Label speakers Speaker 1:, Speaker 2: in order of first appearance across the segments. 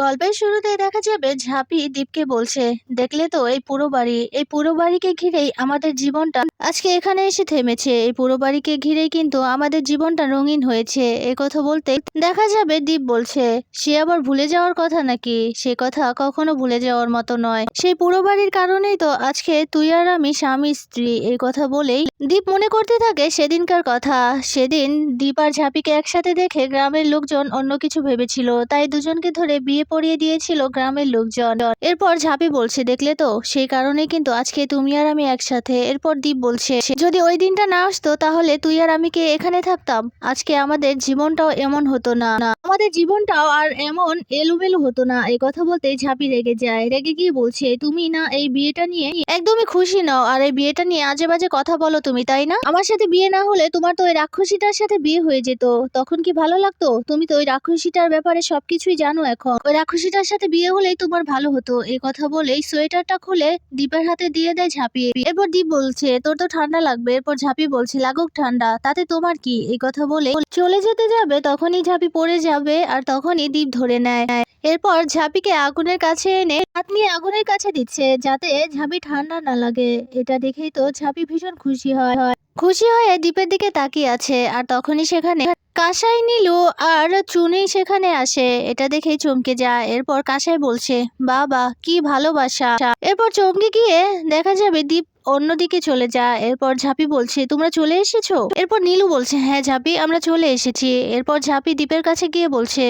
Speaker 1: গল্পের শুরুতে দেখা যাবে ঝাঁপি দীপকে বলছে, দেখলে তো এই পুরো বাড়ি, এই পুরো বাড়িকে ঘিরেই আমাদের জীবনটা আজকে এখানে এসে থেমেছে। এই পুরো বাড়িকে ঘিরেই কিন্তু আমাদের জীবনটা রঙিন হয়েছে। এ কথা বলতে দেখা যাবে দীপ বলছে, সে আবার ভুলে যাওয়ার কথা নাকি? সে কথা কখনো ভুলে যাওয়ার মতো নয়। সেই পুরো বাড়ির কারণেই তো আজকে তুই আর আমি স্বামী, স্ত্রী। এই কথা বলেই দীপ মনে করতে থাকে সেদিনকার কথা। সেদিন দীপ আর ঝাঁপিকে একসাথে দেখে গ্রামের লোকজন অন্য কিছু ভেবেছিল, তাই দুজনকে ধরে বিয়ে পড়িয়ে দিয়েছিল গ্রামের লোকজন। এরপর ঝাঁপি বলছে দেখলে তো সেই কারণেই কিন্তু আজকে তুমি আর আমি একসাথে। এরপর দীপ বলছে যদি ওই দিনটা না আসতো তাহলে তুই আর আমি কে এখানে থাকতাম? আজকে আমাদের জীবনটাও এমন হতো না, আমাদের জীবনটাও আর এমন এলোমেলো হতো না। এই কথা বলতে ঝাঁপি রেগে যায়। রেগে গিয়ে বলছে তুমি না এই বিয়েটা নিয়ে একদমই খুশি নও আর এই বিয়েটা নিয়ে আজে বাজে কথা বলো তুমি তাই না? আমার সাথে বিয়ে না হলে তোমার তো ওই রাক্ষসীটার সাথে বিয়ে হয়ে যেত। তখন কি ভালো লাগতো? তুমি তো ওই রাক্ষসীটার ব্যাপারে সবকিছুই জানো এখন। ওই রাক্ষসীটার সাথে বিয়ে হলেই তোমার ভালো হতো। এই কথা বলেই সোয়েটারটা খুলে দীপের হাতে দিয়ে দেয় ঝাঁপিয়ে। এরপর দীপ বলছে, তোর তো ঠান্ডা লাগবে। এরপর ঝাঁপি বলছে, লাগুক ঠান্ডা, তাতে তোমার কি? এই কথা বলে চলে যেতে যাবে, তখনই ঝাঁপি পড়ে যাবে আর তখনই দীপ ধরে নেয়। এরপর ঝাঁপিকে আগুনের কাছে এনে হাত নিয়ে আগুনের কাছে দিচ্ছে, যাতে ঝাঁপি ঠান্ডা না লাগে। এটা দেখেই তো ঝাঁপি ভীষণ খুশি হয়। খুশি হয়ে দ্বীপের দিকে তাকিয়ে আছে আর তখনই সেখানে কাসাই, নীলু আর চুনি সেখানে আসে। এটা দেখেই চমকে যায়। এরপর কাসাই বলছে, বাবা, কি ভালোবাসা। এরপর চমকে গিয়ে দেখা যাবে দীপ অন্যদিকে চলে যায়। এরপর ঝাঁপি বলছে, তোমরা চলে এসেছ? এরপর নীলু বলছে হ্যাঁ ঝাঁপি, আমরা চলে এসেছি। এরপর ঝাঁপি দ্বীপের কাছে গিয়ে বলছে,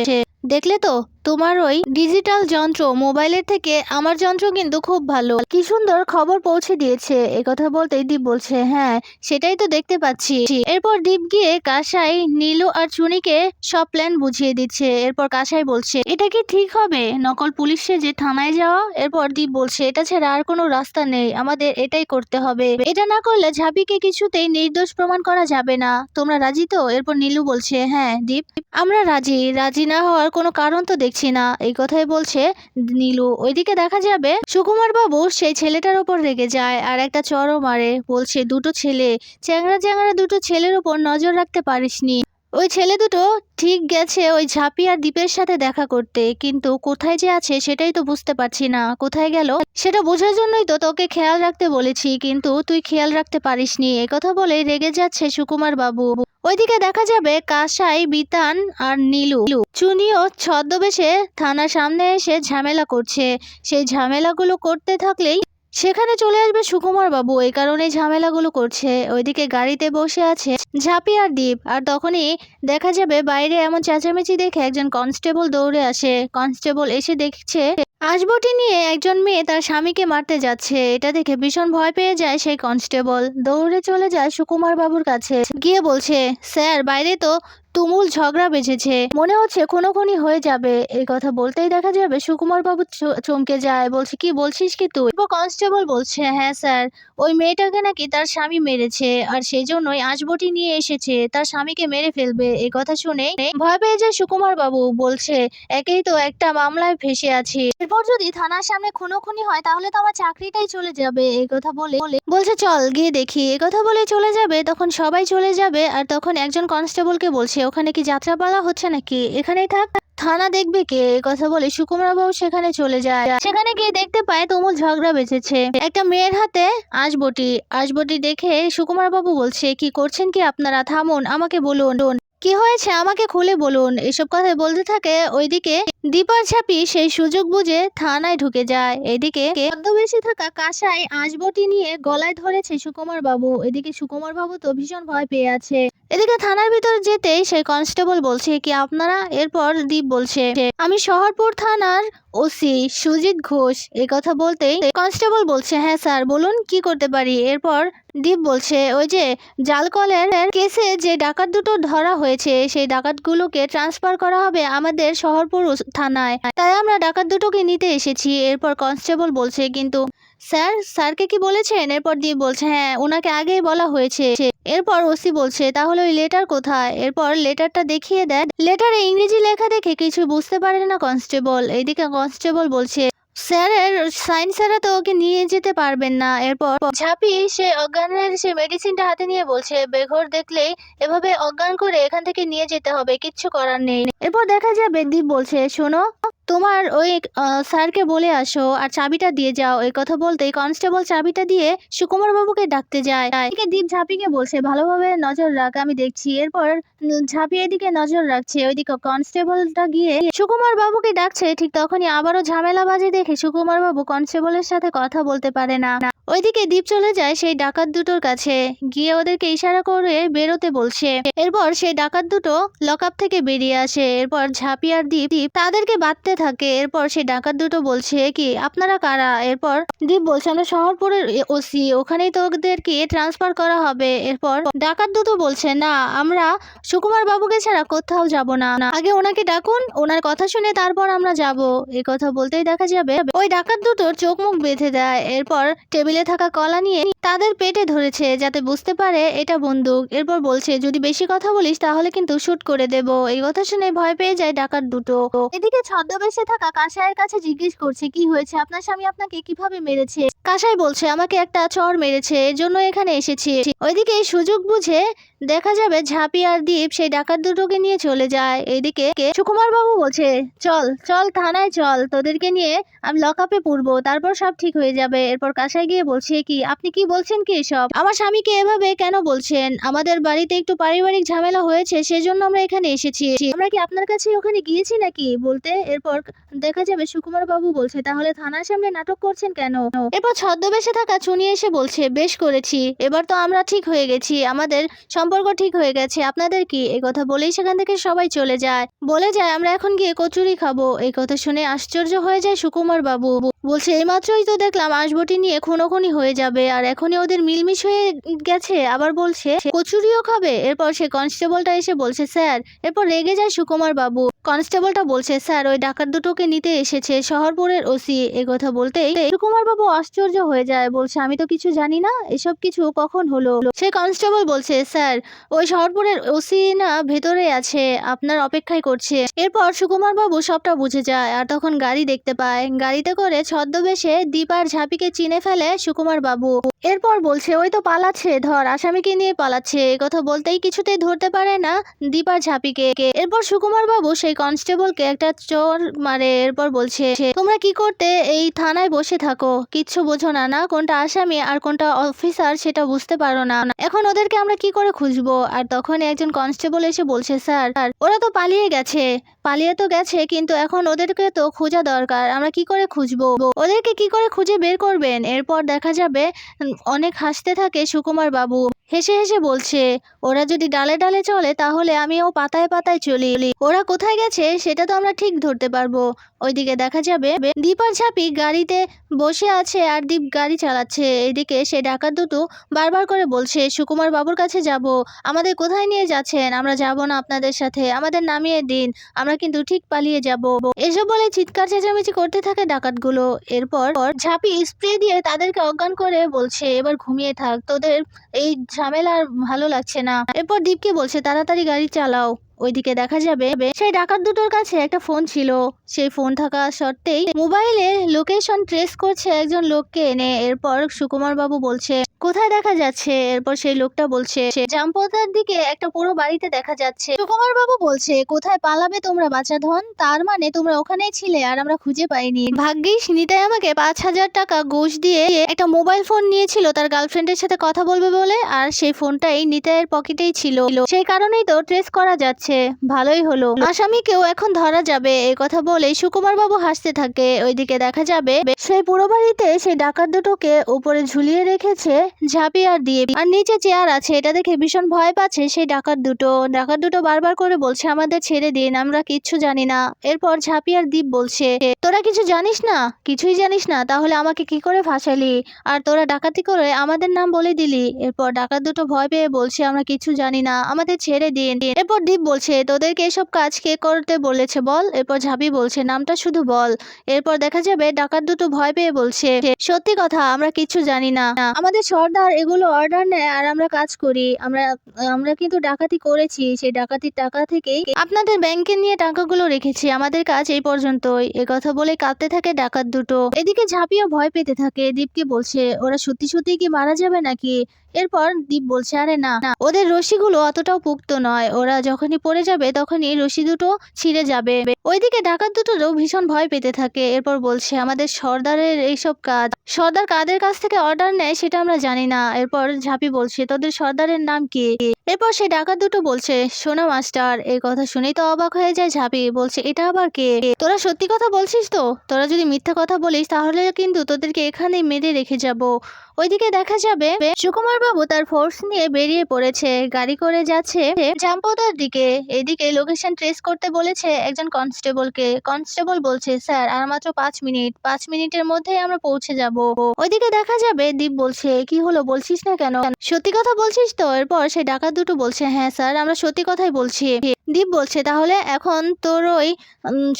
Speaker 1: দেখলে তো? তোমার ওই ডিজিটাল যন্ত্র মোবাইলের থেকে আমার যন্ত্র কিন্তু খুব ভালো। কি সুন্দর খবর পৌঁছে দিয়েছে। কথা বলতেই দীপ বলছে হ্যাঁ সেটাই তো দেখতে পাচ্ছি। এরপর দীপ গিয়ে কাসাই, নীলু আর চুনিকে সব প্ল্যান বুঝিয়ে দিচ্ছে। এরপর কাসাই বলছে, এটা কি ঠিক হবে? নকল পুলিশ যে থানায় যাওয়া? এরপর দীপ বলছে, এটা ছাড়া আর কোনো রাস্তা নেই। আমাদের এটাই করতে হবে। এটা না করলে ঝাঁপিকে কিছুতেই নির্দোষ প্রমাণ করা যাবে না। তোমরা রাজি তো? এরপর নীলু বলছে হ্যাঁ দীপ, আমরা রাজি। রাজি না হওয়ার কোনো কারণ তো দেখছি না। এই কথাই বলছে নীলু। ওইদিকে দেখা যাবে সুকুমার বাবু সেই ছেলেটার ওপর রেগে যায় আর একটা চড়ও মারে। বলছে, দুটো ছেলে। চ্যাংড়া চ্যাংড়া দুটো ছেলের ওপর নজর রাখতে পারিসনি। ওই ছেলে দুটো ঠিক গেছে ওই ঝাঁপি আর দ্বীপের সাথে দেখা করতে। কিন্তু কোথায় যে আছে সেটাই তো বুঝতে পারছি না। কোথায় গেল? সেটা বোঝার জন্যই তো তোকে খেয়াল রাখতে বলেছি। কিন্তু তুই খেয়াল রাখতে পারিসনি। কথা বলে রেগে যাচ্ছে সুকুমার বাবু ওইদিকে দেখা যাবে কাসাই, বিতান আর নীলু। চুনিও ছদ্মবেশে থানার সামনে এসে ঝামেলা করছে। সেই ঝামেলাগুলো করতে থাকলেই সেখানে চলে আসবে সুকুমার বাবু এই কারণে ঝামেলাগুলো করছে। ওইদিকে গাড়িতে বসে আছে ঝাঁপি আর দ্বীপ আর তখনই দেখা যাবে বাইরে এমন চেঁচামেচি দেখে একজন কনস্টেবল দৌড়ে আসে। কনস্টেবল এসে দেখছে, আসবটি নিয়ে একজন মেয়ে তার স্বামীকে মারতে যাচ্ছে। এটা দেখে ভীষণ ভয় পেয়ে যায় সেই কনস্টেবল। দৌড়ে চলে যায় সুকুমার বাবুর কাছে। গিয়ে বলছে, স্যার, বাইরে তো তুমুল ঝগড়া বেঁচেছে মনে হচ্ছে খুনোখুনি হয়ে যাবে। এই কথা বলতেই দেখা যাবে সুকুমার বাবু চমকে যায়। বলছে, কি বলছিস কি তুই? কনস্টেবল বলছে হ্যাঁ স্যার, ওই মেয়েটাকে নাকি তার স্বামী মেরেছে, আর সেই জন্যই আঁশবটি নিয়ে এসেছে। তার স্বামীকে মেরে ফেলবে, এ কথা শুনে ভয় পেয়ে যায় সুকুমার বাবু। বলছে, একেই তো একটা মামলায় ফেসে আছে। এরপর যদি থানার সামনে খুনোখুনি হয়, তাহলে তো আমার চাকরিটাই চলে যাবে। এ কথা বলে বলছে, চল গিয়ে দেখি। এ কথা বলে চলে যাবে, তখন সবাই চলে যাবে, আর তখন একজন কনস্টেবলকে বলছে, ওখানে কি যাত্রাপালা হচ্ছে নাকি? এখানেই থাক। থানা দেখবে কে? কথা বলে সুকুমার বাবু সেখানে চলে যায়। সেখানে গিয়ে দেখতে পায় তুমুল ঝগড়া বেঁচেছে একটা মেয়ের হাতে আসবটি। আসবটি দেখে সুকুমার বাবু বলছে, কি করছেন কি আপনারা? থামুন, আমাকে বলুন। কি হয়েছে? আমাকে খুলে বলুন। এসব কথা বলতে থাকে ওইদিকে দীপার ছাপি সেই সুযোগ বুঝে থানায় ঢুকে যায়। এদিকে ছদ্মবেশে থাকা কাসাই আঁশবটি নিয়ে গলায় ধরেছে সুকুমার বাবু। এদিকে সুকুমার বাবু তো ভীষণ ভয় পেয়ে আছে। এদিকে থানার ভিতর যেতেই সেই কনস্টেবল বলছে কি, আপনারা এরপর দীপ বলছে, আমি শহরপুর থানার ওসি সুজিত ঘোষ। এই কথা বলতেই কনস্টেবল বলছে হ্যাঁ স্যার, বলুন কি করতে পারি? এরপর দীপ বলছে, ওই যে জালকলের কেসে যে ডাকাত দুটো ধরা হয়েছে, সেই ডাকাতগুলোকে ট্রান্সফার করা হবে আমাদের শহরপুর থানায়। তাই আমরা ডাকাত দুটোকে নিতে এসেছি। এরপর কনস্টেবল বলছে, কিন্তু স্যার, স্যারকে কি বলেছেন? এরপর দিয়ে বলছে হ্যাঁ ওনাকে আগেই বলা হয়েছে। এরপর ওসি বলছে, তাহলে ওই লেটার কোথায়? এরপর লেটারটা দেখিয়ে দেয় লেটারে ইংরেজি লেখা দেখে কিছু বুঝতে পারে না কনস্টেবল। এদিকে কনস্টেবল বলছে স্যারের সাইন সারা তো ওকে নিয়ে যেতে পারবেন না। এরপর ঝাঁপি সে অজ্ঞানের সে মেডিসিনটা হাতে নিয়ে বলছে, বেঘর দেখলেই এভাবে অজ্ঞান করে এখান থেকে নিয়ে যেতে হবে, কিচ্ছু করার নেই। এরপর দেখা যাবে, দীপ বলছে, শোনো তোমার ওই স্যারকে বলে আসো আর চাবিটা দিয়ে যাও। এই কথা বলতেই কনস্টেবল চাবিটা দিয়ে সুকুমার বাবুকে ডাকতে যায়। এদিকে দীপ ঝাঁপিকে বলছে, ভালোভাবে নজর রাখ, আমি দেখছি। এরপর ঝাঁপি এদিকে নজর রাখছে। ওইদিকে কনস্টেবলটা গিয়ে সুকুমার বাবুকে ডাকছে। ঠিক তখনই আবারও ঝামেলা বাজে দেখে সুকুমার বাবু কনস্টেবলের সাথে কথা বলতে পারে না। ওইদিকে দীপ চলে যায় সেই ডাকাত দুটোর কাছে। গিয়ে ওদেরকে ইশারা করে বেরোতে বলছে। এরপর সেই ডাকাত দুটো লকআপ থেকে বেরিয়ে আসে। এরপর ঝাঁপি আর দীপ তাদেরকে বাঁধতে থাকে। এরপর সেই ডাকাত দুটো বলছে কি, আপনারা কারা? এরপর দীপ বলছে, আমরা শহরপুরের ওসি, ওখানেই তোদেরকে ট্রান্সফার করা হবে। এরপর ডাকাত দুটো বলছে, না, আমরা সুকুমার বাবুকে ছাড়া কোথাও যাব না। আগে ওনাকে ডাকুন, ওনার কথা শুনে তারপর আমরা যাব। এই কথা বলতেই দেখা যাবে, ওই ডাকাত দুটোর চোখ মুখ বেঁধে দেয়। এরপর টেবিলে থাকা কলা নিয়ে তাদের পেটে ধরেছে যাতে বুঝতে পারে এটা বন্দুক। এরপর বলছে, যদি বেশি কথা বলিস তাহলে কিন্তু শুট করে দেব। এই কথা শুনে ভয় পেয়ে যায় ডাকাত দুটো। এদিকে ছদ্মবেশে থাকা কাঁসায়ের কাছে জিজ্ঞেস করছে কি হয়েছে? আপনার স্বামী আপনাকে কীভাবে মেরেছে? কাসাই বলছে, আমাকে একটা চর মেরেছে জন্য এখানে এসেছি। ওইদিকে সুযোগ বুঝে দেখা যাবে ঝাঁপি আর দ্বীপ সেই ডাকাত দুটোকে নিয়ে চলে যায়। এইদিকে সুকুমার বাবু বলছে, চল চল থানায় চল, তোদেরকে নিয়ে আমি লকআপে পুরবো তারপর সব ঠিক হয়ে যাবে। এরপর কাসাই গিয়ে বলছে, কি, আপনি কি বলছেন কি এসব? আমার স্বামীকে এভাবে কেন বলছেন? আমাদের বাড়িতে একটু পারিবারিক ঝামেলা হয়েছে, সেজন্য আমরা এখানে এসেছি। আমরা কি আপনার কাছে ওখানে গিয়েছি নাকি? বলতে এরপর দেখা যাবে সুকুমার বাবু বলছে, তাহলে থানার সামনে নাটক করছেন কেন? এরপর ছদ্মবেশে থাকা চুনি এসে বলছে, বেশ করেছি, এবার তো আমরা ঠিক হয়ে গেছি, আমাদের সম্পর্ক ঠিক হয়ে গেছে, আপনাদের কি? এ কথা বলেই সেখান থেকে সবাই চলে যায়। বলে যায়, আমরা এখন গিয়ে কচুরি খাব। এই কথা শুনে আশ্চর্য হয়ে যায় সুকুমার বাবু। বলছে, এইমাত্রই তো দেখলাম আসবটি নিয়ে খুনোখুনি হয়ে যাবে আর এখনই ওদের মিলমিশ হয়ে গেছে। আবার বলছে কচুরিও খাবে? এরপর সে কনস্টেবলটা এসে বলছে, স্যার। এরপর রেগে যায় সুকুমার বাবু। কনস্টেবলটা বলছে, স্যার, ওই ডাকাত দুটোকে নিতে এসেছে শহরপুরের ওসি। এ কথা বলতেই সুকুমার বাবু আশ্চর্য হয়ে যায়, বলছে, আমি তো কিছু জানি না, এসব কিছু কখন হলো? সে কনস্টেবল বলছে, স্যার, ওই শহরপুরের ওসি না ভেতরে আছে, আপনার অপেক্ষায় করছে। এরপর সুকুমার বাবু সবটা বুঝে যায় আর তখন গাড়ি দেখতে পায়। গাড়িতে করে ছদ্মবেশে দীপার ঝাঁপিকে চিনে ফেলে সুকুমার বাবু। এরপর বলছে, ওই তো পালাচ্ছে, ধর আসামিকে নিয়ে পালাচ্ছে। এ কথা বলতেই কিছুতেই ধরতে পারে না দীপ আর ঝাঁপিকে। এরপর সুকুমার বাবু সেই কনস্টেবলকে একটা চোর মারে। এরপর বলছে, তোমরা কি করতে? এই থানায় বসে থাকো। কিচ্ছু বোঝো না। না, কোনটা আসামি আর কোনটা অফিসার সেটা বুঝতে পারো না। এখন ওদেরকে আমরা কি করে খুঁজবো? আর তখন একজন কনস্টেবল এসে বলছে, স্যার আর ওরা তো পালিয়ে গেছে। পালিয়ে তো গেছে, কিন্তু এখন ওদেরকে তো খোঁজা দরকার। আমরা কি করে খুঁজবো? ওদেরকে কি করে খুঁজে বের করবেন? এরপর দেখা যাবে অনেক হাসতে থাকে সুকুমার বাবু। হেসে হেসে বলছে, ওরা যদি ডালে ডালে চলে, তাহলে আমিও পাতায় পাতায় চলি। ওরা কোথায় গেছে, সেটা তো আমরা ঠিক ধরতে পারব। ওইদিকে দেখা যাবে দীপ আর ঝাঁপি গাড়িতে বসে আছে আর দীপ গাড়ি চালাচ্ছে। এদিকে সে ডাকাত দুটো বারবার করে বলছে, সুকুমার বাবুর কাছে যাব। আমাদের কোথায় নিয়ে যাচ্ছেন? আমরা যাব না আপনাদের সাথে। আমাদের নামিয়ে দিন। আমরা কিন্তু ঠিক পালিয়ে যাব। এসব বলে চিৎকার চেঁচামেচি করতে থাকে ডাকাতগুলো। এরপর ঝাঁপি স্প্রে দিয়ে তাদেরকে অজ্ঞান করে বলছে এবার ঘুমিয়ে থাক। তোদের এই ঝামেলা আর ভালো লাগছে না। এরপর দীপকে বলছে, তাড়াতাড়ি গাড়ি চালাও। ওইদিকে দেখা যাবে সেই ডাকাত দুটোর কাছে একটা ফোন ছিল। সেই ফোন থাকা সত্ত্বেই মোবাইলে লোকেশন ট্রেস করছে একজন লোককে এনে। এরপর সুকুমার বাবু বলছে, কোথায় দেখা যাচ্ছে? এরপর সেই লোকটা বলছে, জামপোতার দিকে একটা পুরো বাড়িতে দেখা যাচ্ছে। সুকুমার বাবু বলছে, কোথায় পালাবে তোমরা বাচ্চা ধন? তার মানে তোমরা ওখানেই ছিলে আর আমরা খুঁজে পাইনি। ভাগ্যিস নিতাই আমাকে পাঁচ হাজার টাকা ঘুষ দিয়ে একটা মোবাইল ফোন নিয়েছিল। তার গার্লফ্রেন্ডের সাথে কথা বলবে বলে আর সেই ফোনটাই নিতাইয়ের পকেটেই ছিল। সেই কারণেই তো ট্রেস করা যাচ্ছে। ভালোই হলো। আসামিকেও এখন ধরা যাবে, এই কথা বলেই সুকুমার বাবু হাসতে থাকে। ওইদিকে দেখা যাবে, সেই পুরো বাড়িতে সেই ডাকাত দুটোকে উপরে ঝুলিয়ে রেখেছে ঝাঁপি আর দিয়ে আর নিচে চেয়ার আছে, এটা দেখে ভীষণ ভয় পাচ্ছে সেই ডাকাত দুটো। ডাকাত দুটো বারবার করে বলছে, আমাদের ছেড়ে দিন, আমরা কিচ্ছু জানি না। এরপর ঝাঁপি আর দ্বীপ বলছে, তোরা কিছু জানিস না? কিছুই জানিস না? তাহলে আমাকে কি করে ফাঁসালি? আর তোরা ডাকাতি করে আমাদের নাম বলে দিলি। এরপর ডাকাত দুটো ভয় পেয়ে বলছে, আমরা কিছু জানি না। আমাদের ছেড়ে দিন। এরপর দীপ বলছে তোদেরকে এসব কাজ কে করতে বলেছে বল? এরপর ঝাঁপি বলছে, নামটা শুধু বল। এরপর দেখা যাবে ডাকাত দুটো ভয় পেয়ে বলছে, সত্যি কথা, আমরা কিছু জানি না। আমাদের সর্দার এগুলো অর্ডার নেয় আর আমরা কাজ করি। আমরা আমরা কিন্তু ডাকাতি করেছি। সেই ডাকাতির টাকা থেকেই আপনাদের ব্যাংকে নিয়ে টাকাগুলো রেখেছি। আমাদের কাজ এই পর্যন্তই। এ কথা বলে কাঁদতে থাকে ডাকাত দুটো। এদিকে ঝাঁপিও ভয় পেতে থাকে। দীপকে বলছে, ওরা সত্যি সত্যি কি মারা যাবে নাকি? এরপর দীপ বলছে আরে না না, ওদের রশিগুলো অতটাও পুক্ত নয়। ওরা যখনই পড়ে যাবে তখনই রশি দুটো ছিঁড়ে যাবে। ওইদিকে ডাকাত দুটোরও ভীষণ ভয় পেতে থাকে। এরপর বলছে আমাদের সর্দারের এইসব কাজ সর্দার কাদের কাছ থেকে অর্ডার নেয় সেটা আমরা জানি না। এরপর ঝাঁপি বলছে তোদের সর্দারের নাম কি? এরপর সে ডাকাত দুটো বলছে সোনা মাস্টার এই কথা শুনেই তো অবাক হয়ে যায় ঝাঁপি। বলছে এটা আবার কে? তোরা সত্যি কথা বলছিস তো? তোরা যদি মিথ্যা কথা বলিস তাহলে কিন্তু তোদেরকে এখানেই মেরে রেখে যাব। ওইদিকে দেখা যাবে সুকুমার বাবু তার ফোর্স নিয়ে বেরিয়ে পড়েছে। গাড়ি করে যাচ্ছে জাম্পদার দিকে। এদিকে লোকেশন ট্রেস করতে বলেছে একজন কনস্টেবলকে কনস্টেবল বলছে, স্যার, আর মাত্র পাঁচ মিনিট। পাঁচ মিনিটের মধ্যেই আমরা পৌঁছে যাব। ওইদিকে দেখা যাবে দীপ বলছে, কি হলো? বলছিস না কেন? সত্যি কথা বলছিস তো? এরপর সে ডাকাত দুটো বলছে হ্যাঁ স্যার, আমরা সত্যি কথাই বলছি। দীপ বলছে, তাহলে এখন তোর ওই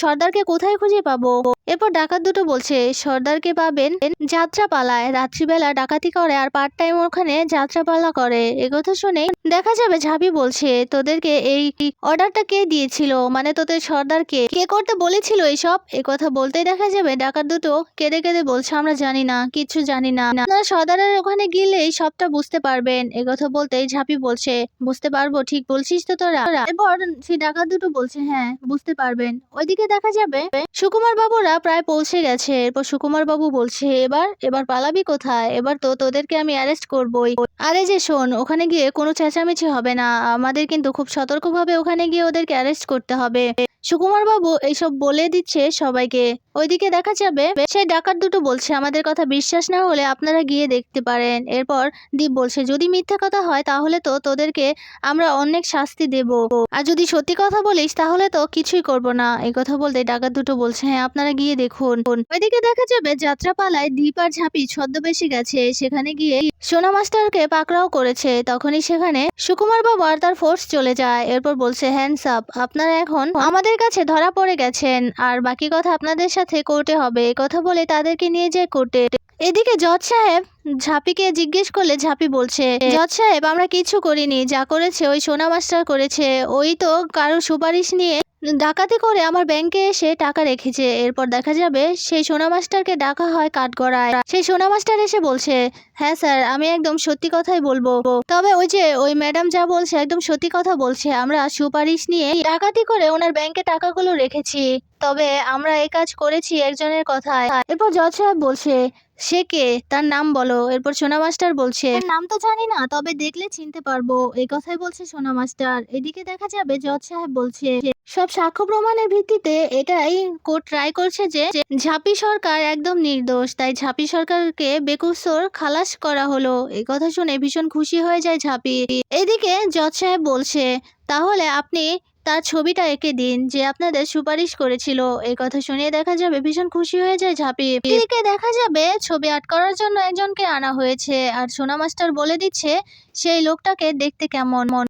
Speaker 1: সর্দারকে কোথায় খুঁজে পাবো? এরপর ডাকাত দুটো বলছে, সর্দারকে পাবেন যাত্রা পালায় রাত্রিবেলা করে আর পার্ট টাইম ওখানে যাত্রাপালা করে। একথা শুনে দেখা যাবে ঝাঁপি বলছে, তোদেরকে এই অর্ডারটা কে দিয়েছিল? মানে তোদের সর্দার কে? কে করতে বলেছিল এইসব কথা বলতেই দেখা যাবে, ডাকাত দুটো কেঁদে কেঁদে বলছে, আমরা জানি না, কিচ্ছু জানি না। আপনারা সর্দারের ওখানে গেলেই সবটা বুঝতে পারবেন। কথা বলতেই ঝাঁপি বলছে, বুঝতে পারব, ঠিক বলছিস তো তোরা? এরপর সেই ডাকাত দুটো বলছে হ্যাঁ বুঝতে পারবেন। ওইদিকে দেখা যাবে, সুকুমার বাবুরা প্রায় পৌঁছে গেছে। এরপর সুকুমার বাবু বলছে, এবার এবার পালাবি কোথায়? এবার তো তোদেরকে আমি অ্যারেস্ট করবই। আরে যে শোন, ওখানে গিয়ে কোনো চেঁচামেচি হবে না। আমাদের কিন্তু খুব সতর্কভাবে ওখানে গিয়ে ওদেরকে অ্যারেস্ট করতে হবে। সুকুমার বাবু এইসব বলে দিচ্ছে সবাইকে। ওইদিকে দেখা যাবে সেই ডাকাত দুটো বলছে, আমাদের কথা বিশ্বাস না হলে আপনারা গিয়ে দেখতে পারেন। এরপর দীপ বলছে, যদি মিথ্যা কথা হয় তাহলে তো তোদেরকে আমরা অনেক শাস্তি দেব। আর যদি সত্যি কথা বলিস তাহলে তো কিছুই করব না। এই কথা বলতে ডাকাত দুটো বলছে হ্যাঁ আপনারা গিয়ে দেখুন। ওইদিকে দেখা যাবে যাত্রাপালায় দীপ আর ঝাঁপি ছদ্মবেশে গেছে। সেখানে গিয়ে সোনা মাস্টারকে পাকড়াও করেছে। তখনই সেখানে সুকুমার বাবু আর তার ফোর্স চলে যায়। এরপর বলছে হ্যান্ডস আপ আপনারা এখন আমাদের কাছে ধরা পড়ে গেছেন। আর বাকি কথা আপনাদের সাথে কোর্টে হবে। কথা বলে তাদেরকে নিয়ে যায় কোর্টে। এদিকে জজ সাহেব ঝাঁপিকে জিজ্ঞেস করলে ঝাঁপি বলছে, জজ সাহেব, আমরা কিছু করিনি। যা করেছে ওই সোনা মাস্টার করেছে। ওই তো কারও সুপারিশ নিয়ে ডাকাতি করে আমার ব্যাংকে এসে টাকা রেখেছে। এরপর দেখা যাবে সেই সোনা মাস্টারকে ডাকা হয় কাঠগড়ায়। সেই সোনা মাস্টার এসে বলছে হ্যাঁ স্যার, আমি একদম সত্যি কথাই বলব। তবে ওই যে ওই ম্যাডাম যা বলছে একদম সত্যি কথা বলছে। আমরা সুপারিশ নিয়ে ডাকাতি করে ওনার ব্যাংকে টাকাগুলো রেখেছি। তবে আমরা এই কাজ করেছি একজনের কথায়। এরপর জজ সাহেব বলছে সে কে? তার নাম বলো। এরপর সোনা মাস্টার বলছে নাম তো জানি না, তবে দেখলে চিনতে পারব। এই কথাই বলছে সোনা মাস্টার। এদিকে দেখা যাবে, জজ সাহেব বলছে সব সাক্ষ্য প্রমাণের ভিত্তিতে এটাই কোর্ট ট্রাই করছে যে ঝাঁপি সরকার একদম নির্দোষ, তাই ঝাঁপি সরকারকে বেকুসর খালাস করা হলো। এই কথা শুনে ভীষণ খুশি হয়ে যায় ঝাঁপি। এদিকে জজ সাহেব বলছে, তাহলে আপনি তার ছবিটা এঁকে দিন যে আপনাদের সুপারিশ করেছিল। এই কথা শুনে দেখা যাবে ভীষণ খুশি হয়ে যায় ঝাঁপি। এদিকে দেখা যাবে ছবি আর্ট করার জন্য একজনকে আনা হয়েছে আর সোনা মাস্টার বলে দিচ্ছে সেই লোকটাকে দেখতে কেমন।